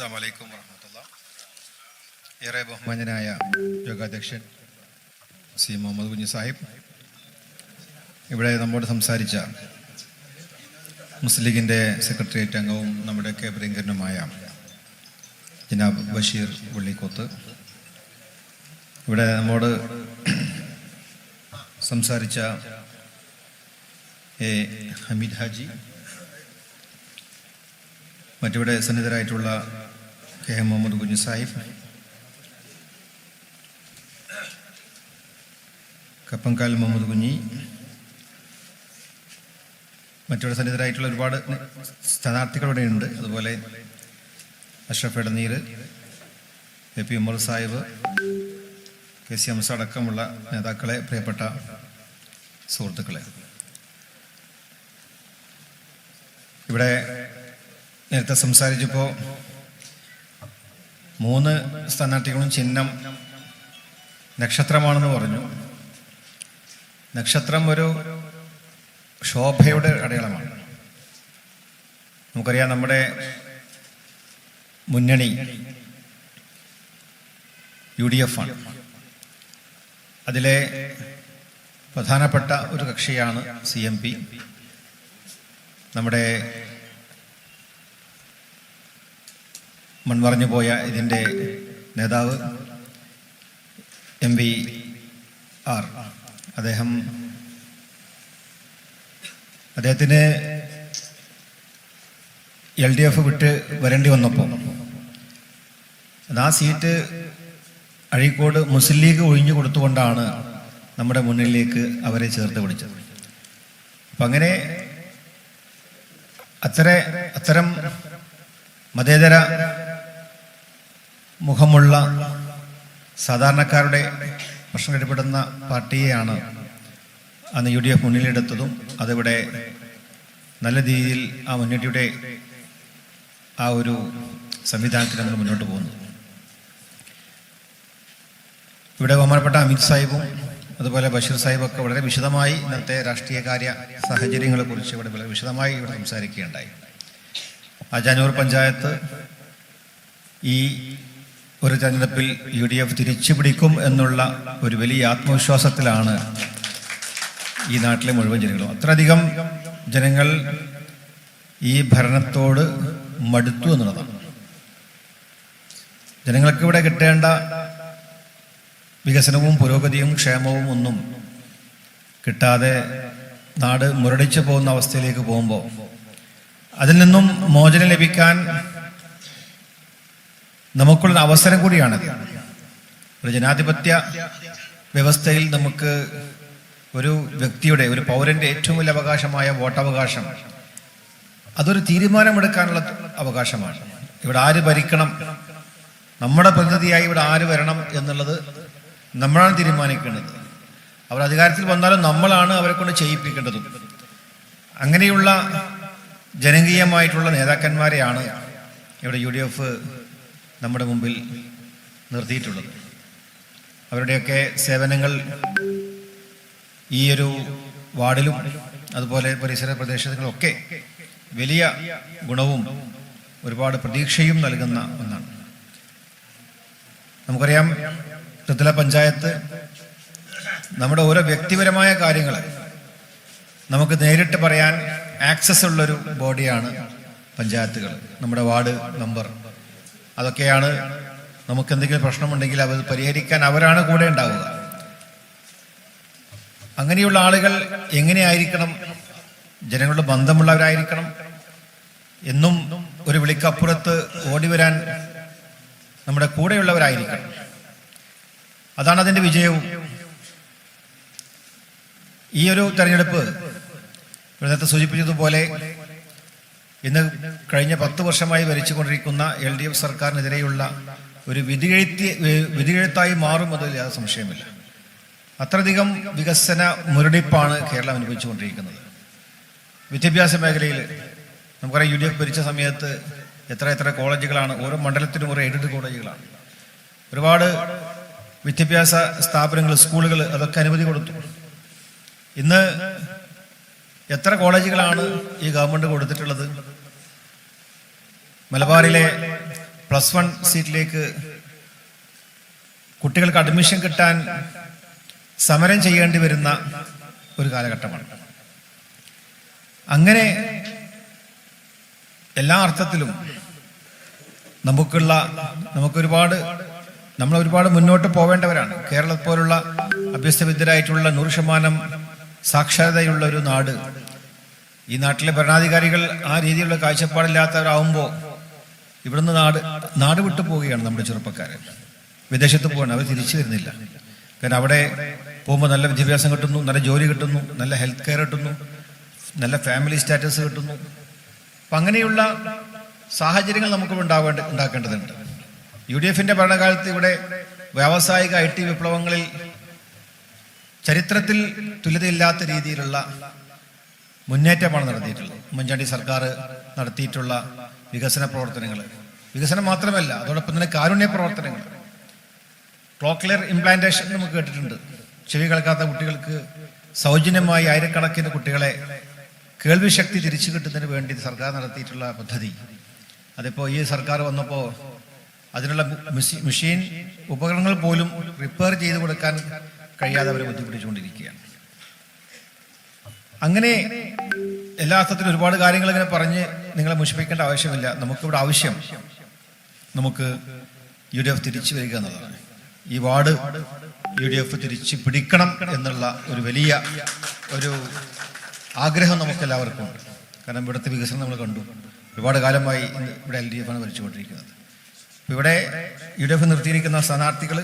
അസ്സാം വലൈക്കും ഏറെ ബഹുമാന്യനായ യോഗാധ്യക്ഷൻ സി മുഹമ്മദ് കുഞ്ഞു സാഹിബ്. ഇവിടെ നമ്മോട് സംസാരിച്ച മുസ്ലിം ലീഗിന്റെ സെക്രട്ടേറിയറ്റ് അംഗവും നമ്മുടെയൊക്കെ പ്രിയങ്കരനുമായ ജനാബ് ബഷീർ വെള്ളിക്കോത്ത് ഇവിടെ നമ്മോട് സംസാരിച്ച എ ഹമീദ് ഹാജി. മറ്റിവിടെ സന്നിധരായിട്ടുള്ള കെ എം മുഹമ്മദ് കുഞ്ഞു സാഹിബ് കപ്പങ്കാൽ മുഹമ്മദ് കുഞ്ഞി മറ്റിവിടെ സന്നിധരായിട്ടുള്ള ഒരുപാട് സ്ഥാനാർത്ഥികൾ ഇവിടെ ഉണ്ട് അതുപോലെ Ashraf Edaneer A P Umar Sahib K C Hamsa അടക്കമുള്ള നേതാക്കളെ പ്രിയപ്പെട്ട സുഹൃത്തുക്കളെ. ഇവിടെ നേരത്തെ സംസാരിച്ചപ്പോൾ മൂന്ന് സ്ഥാനാർത്ഥികളും ചിഹ്നം നക്ഷത്രമാണെന്ന് പറഞ്ഞു. നക്ഷത്രം ഒരു ശോഭയുടെ അടയാളമാണ്. നമുക്കറിയാം നമ്മുടെ മുന്നണി യു ഡി എഫ് ആണ്. അതിലെ പ്രധാനപ്പെട്ട ഒരു കക്ഷിയാണ് സി എം പി. നമ്മുടെ മൺമറഞ്ഞു പോയ ഇതിന്റെ നേതാവ് എം വി ആർ. അദ്ദേഹം അദ്ദേഹത്തിന് എൽ ഡി എഫ് വിട്ട് വരേണ്ടി വന്നപ്പോൾ ആ സീറ്റ് അഴീക്കോട് മുസ്ലിം ലീഗ് ഒഴിഞ്ഞു കൊടുത്തുകൊണ്ടാണ് നമ്മുടെ മുന്നിലേക്ക് അവരെ ചേർത്ത് പിടിച്ചത്. അപ്പം അങ്ങനെ അത്ര അത്തരം മതേതര മുഖമുള്ള സാധാരണക്കാരുടെ പ്രശ്നം ഇടപെടുന്ന പാർട്ടിയെയാണ് അന്ന് യു ഡി എഫ് മുന്നിലെടുത്തതും അതിവിടെ നല്ല രീതിയിൽ ആ മുന്നണിയുടെ ആ ഒരു സംവിധാനത്തിൽ നമ്മൾ മുന്നോട്ട് പോകുന്നു. ഇവിടെ ബഹുമാനപ്പെട്ട അമിത് സാഹിബും അതുപോലെ ബഷീർ സാഹിബൊക്കെ വളരെ വിശദമായി ഇന്നത്തെ രാഷ്ട്രീയകാര്യ സാഹചര്യങ്ങളെ കുറിച്ച് ഇവിടെ വളരെ വിശദമായി ഇവിടെ സംസാരിക്കുകയുണ്ടായി. അജാനൂർ പഞ്ചായത്ത് ഈ ഒരു തെരഞ്ഞെടുപ്പിൽ യു ഡി എഫ് തിരിച്ചു പിടിക്കും എന്നുള്ള ഒരു വലിയ ആത്മവിശ്വാസത്തിലാണ് ഈ നാട്ടിലെ മുഴുവൻ ജനങ്ങളും. അത്രയധികം ജനങ്ങൾ ഈ ഭരണത്തോട് മടുത്തു എന്നുള്ളതാണ്. ജനങ്ങൾക്ക് ഇവിടെ കിട്ടേണ്ട വികസനവും പുരോഗതിയും ക്ഷേമവും ഒന്നും കിട്ടാതെ നാട് മുരടിച്ചു പോകുന്ന അവസ്ഥയിലേക്ക് പോകുമ്പോൾ അതിൽ നിന്നും മോചനം ലഭിക്കാൻ നമുക്കുള്ള അവസരം കൂടിയാണ്. ഒരു ജനാധിപത്യ വ്യവസ്ഥയിൽ നമുക്ക് ഒരു വ്യക്തിയുടെ ഒരു പൗരന്റെ ഏറ്റവും വലിയ അവകാശമായ വോട്ടവകാശം അതൊരു തീരുമാനമെടുക്കാനുള്ള അവകാശമാണ്. ഇവിടെ ആര് ഭരിക്കണം? നമ്മുടെ പ്രതിനിധിയായി ഇവിടെ ആര് വരണം എന്നുള്ളത് നമ്മളാണ് തീരുമാനിക്കേണ്ടത്. അവർ അധികാരത്തിൽ വന്നാലും നമ്മളാണ് അവരെ കൊണ്ട് ചെയ്യിപ്പിക്കേണ്ടതും. അങ്ങനെയുള്ള ജനകീയമായിട്ടുള്ള നേതാക്കന്മാരെയാണ് ഇവിടെ യു ഡി എഫ് നമ്മുടെ മുമ്പിൽ നിർത്തിയിട്ടുള്ളത്. അവരുടെയൊക്കെ സേവനങ്ങൾ ഈ ഒരു വാർഡിലും അതുപോലെ പരിസര പ്രദേശങ്ങളിലൊക്കെ വലിയ ഗുണവും ഒരുപാട് പ്രതീക്ഷയും നൽകുന്ന ഒന്നാണ്. നമുക്കറിയാം തൃത്തല പഞ്ചായത്ത് നമ്മുടെ ഓരോ വ്യക്തിപരമായ കാര്യങ്ങൾ നമുക്ക് നേരിട്ട് പറയാൻ ആക്സസ് ഉള്ളൊരു ബോഡിയാണ് പഞ്ചായത്തുകൾ. നമ്മുടെ വാർഡ് നമ്പർ അതൊക്കെയാണ് നമുക്ക് എന്തെങ്കിലും പ്രശ്നമുണ്ടെങ്കിൽ അത് പരിഹരിക്കാൻ അവരാണ് കൂടെ ഉണ്ടാവുക. അങ്ങനെയുള്ള ആളുകൾ എങ്ങനെയായിരിക്കണം? ജനങ്ങളുടെ ബന്ധമുള്ളവരായിരിക്കണം. എന്നും ഒരു വിളിക്കപ്പുറത്ത് ഓടി വരാൻ നമ്മുടെ കൂടെയുള്ളവരായിരിക്കണം. അതാണ് അതിന്റെ വിജയവും. ഈ ഒരു തെരഞ്ഞെടുപ്പ് നേരത്തെ സൂചിപ്പിച്ചതുപോലെ ഇന്ന് കഴിഞ്ഞ പത്ത് വർഷമായി ഭരിച്ചുകൊണ്ടിരിക്കുന്ന എൽ ഡി എഫ് സർക്കാരിനെതിരെയുള്ള ഒരു വിധിയെഴുത്തി വിധിയെഴുത്തായി മാറും അതിൽ യാതൊരു സംശയമില്ല അത്രയധികം വികസന മുരടിപ്പാണ് കേരളം അനുഭവിച്ചുകൊണ്ടിരിക്കുന്നത്. വിദ്യാഭ്യാസ മേഖലയിൽ നമുക്കറിയാം യു ഡി എഫ് ഭരിച്ച സമയത്ത് എത്ര എത്ര കോളേജുകളാണ് ഓരോ മണ്ഡലത്തിലും ഓരോ എയ്ഡഡ് കോളേജുകളാണ്. ഒരുപാട് വിദ്യാഭ്യാസ സ്ഥാപനങ്ങൾ സ്കൂളുകൾ അതൊക്കെ അനുമതി കൊടുത്തു. ഇന്ന് എത്ര കോളേജുകളാണ് ഈ ഗവൺമെന്റ് കൊടുത്തിട്ടുള്ളത്? മലബാറിലെ പ്ലസ് വൺ സീറ്റിലേക്ക് കുട്ടികൾക്ക് അഡ്മിഷൻ കിട്ടാൻ സമരം ചെയ്യേണ്ടി വരുന്ന ഒരു കാലഘട്ടമാണ്. അങ്ങനെ എല്ലാ അർത്ഥത്തിലും നമുക്കുള്ള നമുക്കൊരുപാട് നമ്മൾ ഒരുപാട് മുന്നോട്ട് പോവേണ്ടവരാണ്. കേരളത്തെ പോലുള്ള അഭ്യസ്തവിദ്യരായിട്ടുള്ള നൂറ് ശതമാനം സാക്ഷരതയുള്ള ഒരു നാട്. ഈ നാട്ടിലെ ഭരണാധികാരികൾ ആ രീതിയിലുള്ള കാഴ്ചപ്പാടില്ലാത്തവരാകുമ്പോൾ ഇവിടുന്ന് നാട് നാട് വിട്ടു പോവുകയാണ് നമ്മുടെ ചെറുപ്പക്കാരൻ വിദേശത്ത് പോവാണ് അവർ തിരിച്ചു വരുന്നില്ല. കാരണം അവിടെ പോകുമ്പോൾ നല്ല വിദ്യാഭ്യാസം കിട്ടുന്നു നല്ല ജോലി കിട്ടുന്നു നല്ല ഹെൽത്ത് കെയർ കിട്ടുന്നു നല്ല ഫാമിലി സ്റ്റാറ്റസ് കിട്ടുന്നു. അപ്പം അങ്ങനെയുള്ള സാഹചര്യങ്ങൾ നമുക്ക് ഉണ്ടാവേണ്ട ഉണ്ടാക്കേണ്ടതുണ്ട്. യു ഡി എഫിന്റെ ഭരണകാലത്ത് ഇവിടെ വ്യാവസായിക ഐ ടി വിപ്ലവങ്ങളിൽ ചരിത്രത്തിൽ തുല്യതയില്ലാത്ത രീതിയിലുള്ള മുന്നേറ്റമാണ് നടത്തിയിട്ടുള്ളത്. ഉമ്മൻചാണ്ടി സർക്കാർ നടത്തിയിട്ടുള്ള വികസന പ്രവർത്തനങ്ങൾ. വികസനം മാത്രമല്ല അതോടൊപ്പം തന്നെ കാരുണ്യ പ്രവർത്തനങ്ങൾ. ക്ലോക്ലിയർ ഇംപ്ലാന്റേഷൻ നമുക്ക് കേട്ടിട്ടുണ്ട്. ചെവി കേൾക്കാത്ത കുട്ടികൾക്ക് സൗജന്യമായി ആയിരക്കണക്കിന് കുട്ടികളെ കേൾവിശക്തി തിരിച്ചു കിട്ടുന്നതിന് വേണ്ടി സർക്കാർ നടത്തിയിട്ടുള്ള പദ്ധതി. അതിപ്പോൾ ഈ സർക്കാർ വന്നപ്പോൾ അതിനുള്ള മിഷീൻ ഉപകരണങ്ങൾ പോലും റിപ്പയർ ചെയ്ത് കൊടുക്കാൻ കഴിയാതെ അവരെ ബുദ്ധിമുട്ടിച്ചുകൊണ്ടിരിക്കുകയാണ്. അങ്ങനെ എല്ലാ അർത്ഥത്തിലും ഒരുപാട് കാര്യങ്ങൾ ഇങ്ങനെ പറഞ്ഞ് നിങ്ങളെ മുഷിപ്പിക്കേണ്ട ആവശ്യമില്ല. നമുക്കിവിടെ ആവശ്യം. നമുക്ക് യു ഡി എഫ് തിരിച്ചു വരിക എന്നുള്ളതാണ്. ഈ വാർഡ് യു ഡി എഫ് തിരിച്ച് പിടിക്കണം എന്നുള്ള ഒരു വലിയ ഒരു ആഗ്രഹം നമുക്ക് എല്ലാവർക്കും ഉണ്ട്. കാരണം ഇവിടുത്തെ വികസനം നമ്മൾ കണ്ടു. ഒരുപാട് കാലമായി ഇവിടെ എൽ ഡി എഫ് ആണ് ഭരിച്ചുകൊണ്ടിരിക്കുന്നത്. ഇവിടെ യു ഡി എഫ് നിർത്തിയിരിക്കുന്ന സ്ഥാനാർത്ഥികൾ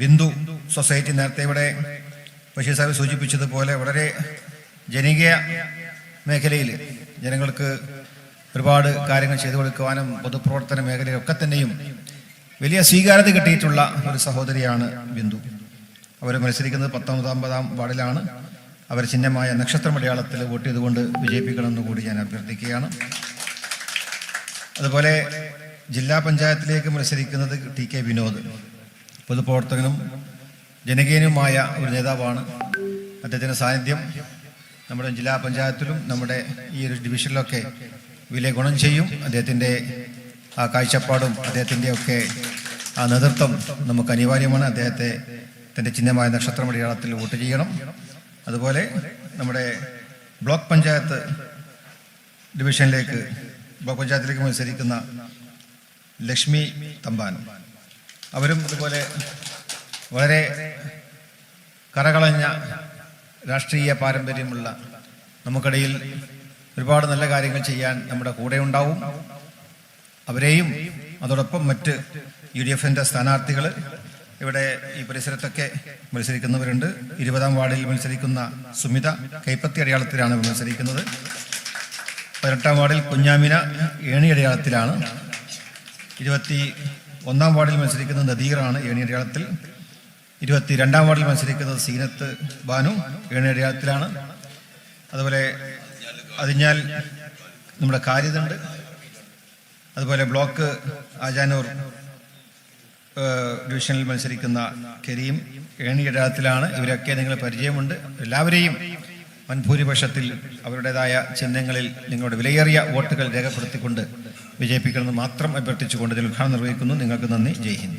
ബിന്ദു സൊസൈറ്റി നേരത്തെ ഇവിടെ ബഷീർ സാഹിബ് സൂചിപ്പിച്ചതുപോലെ വളരെ ജനകീയ മേഖലയിൽ ജനങ്ങൾക്ക് ഒരുപാട് കാര്യങ്ങൾ ചെയ്തു കൊടുക്കുവാനും പൊതുപ്രവർത്തന മേഖലയിലൊക്കെ തന്നെയും വലിയ സ്വീകാര്യത കിട്ടിയിട്ടുള്ള ഒരു സഹോദരിയാണ് ബിന്ദു. അവർ മത്സരിക്കുന്നത് പത്തൊമ്പതാം വാർഡിലാണ്. അവർ ചിഹ്നമായ നക്ഷത്രമടയാളത്തിൽ വോട്ട് ചെയ്തുകൊണ്ട് വിജയിപ്പിക്കണമെന്ന് കൂടി ഞാൻ അഭ്യർത്ഥിക്കുകയാണ്. അതുപോലെ ജില്ലാ പഞ്ചായത്തിലേക്ക് മത്സരിക്കുന്നത് ടി കെ വിനോദ്. പൊതുപ്രവർത്തകനും ജനകീയനുമായ ഒരു നേതാവാണ്. അദ്ദേഹത്തിന്റെ സാന്നിധ്യം നമ്മുടെ ജില്ലാ പഞ്ചായത്തിലും നമ്മുടെ ഈ ഒരു ഡിവിഷനിലൊക്കെ വലിയ ഗുണം ചെയ്യും. അദ്ദേഹത്തിന്റെ ആ കാഴ്ചപ്പാടും അദ്ദേഹത്തിന്റെ ഒക്കെ ആ നേതൃത്വം നമുക്ക് അനിവാര്യമാണ്. അദ്ദേഹത്തെ തന്റെ ചിഹ്നമായ നക്ഷത്രമടയാളത്തിൽ വോട്ട് ചെയ്യണം. അതുപോലെ നമ്മുടെ ബ്ലോക്ക് പഞ്ചായത്ത് ഡിവിഷനിലേക്ക് ബ്ലോക്ക് പഞ്ചായത്തിലേക്ക് മത്സരിക്കുന്ന ലക്ഷ്മി തമ്പാനും അവരും ഇതുപോലെ വളരെ കരകളഞ്ഞ രാഷ്ട്രീയ പാരമ്പര്യമുള്ള നമുക്കിടയിൽ ഒരുപാട് നല്ല കാര്യങ്ങൾ ചെയ്യാൻ നമ്മുടെ കൂടെ ഉണ്ടാവും. അവരെയും അതോടൊപ്പം മറ്റ് യു ഡി എഫിന്റെ സ്ഥാനാർത്ഥികൾ ഇവിടെ ഈ പരിസരത്തൊക്കെ മത്സരിക്കുന്നവരുണ്ട്. ഇരുപതാം വാർഡിൽ മത്സരിക്കുന്ന സുമിത കൈപ്പത്തി അടയാളത്തിലാണ് മത്സരിക്കുന്നത്. പതിനെട്ടാം വാർഡിൽ കുഞ്ഞാമിന ഏണി അടയാളത്തിലാണ്. ഇരുപത്തി ഒന്നാം വാർഡിൽ മത്സരിക്കുന്നത് നദീറാണ് ഏണിയടയാളത്തിൽ ഇരുപത്തി രണ്ടാം വാർഡിൽ മത്സരിക്കുന്നത് സീനത്ത് ബാനു ഏണിയടയാളത്തിലാണ് അതുപോലെ അതിഞ്ഞാൽ നമ്മുടെ കാര്യതുണ്ട്. അതുപോലെ ബ്ലോക്ക് ആജാനൂർ ഡിവിഷനിൽ മത്സരിക്കുന്ന കരീം ഏണിയടയാളത്തിലാണ് ഇവരൊക്കെ നിങ്ങൾ പരിചയമുണ്ട്. എല്ലാവരെയും വൻഭൂരിപക്ഷത്തിൽ അവരുടേതായ ചിഹ്നങ്ങളിൽ നിങ്ങളുടെ വിലയേറിയ വോട്ടുകൾ രേഖപ്പെടുത്തിക്കൊണ്ട് വിജയിപ്പിക്കണമെന്ന് മാത്രം അഭ്യർത്ഥിച്ചുകൊണ്ട് ഇതിൽ ഉദ്ഘാടനം നിർവഹിക്കുന്നു. നിങ്ങൾക്ക് നന്ദി. ജയ് ഹിന്ദ്.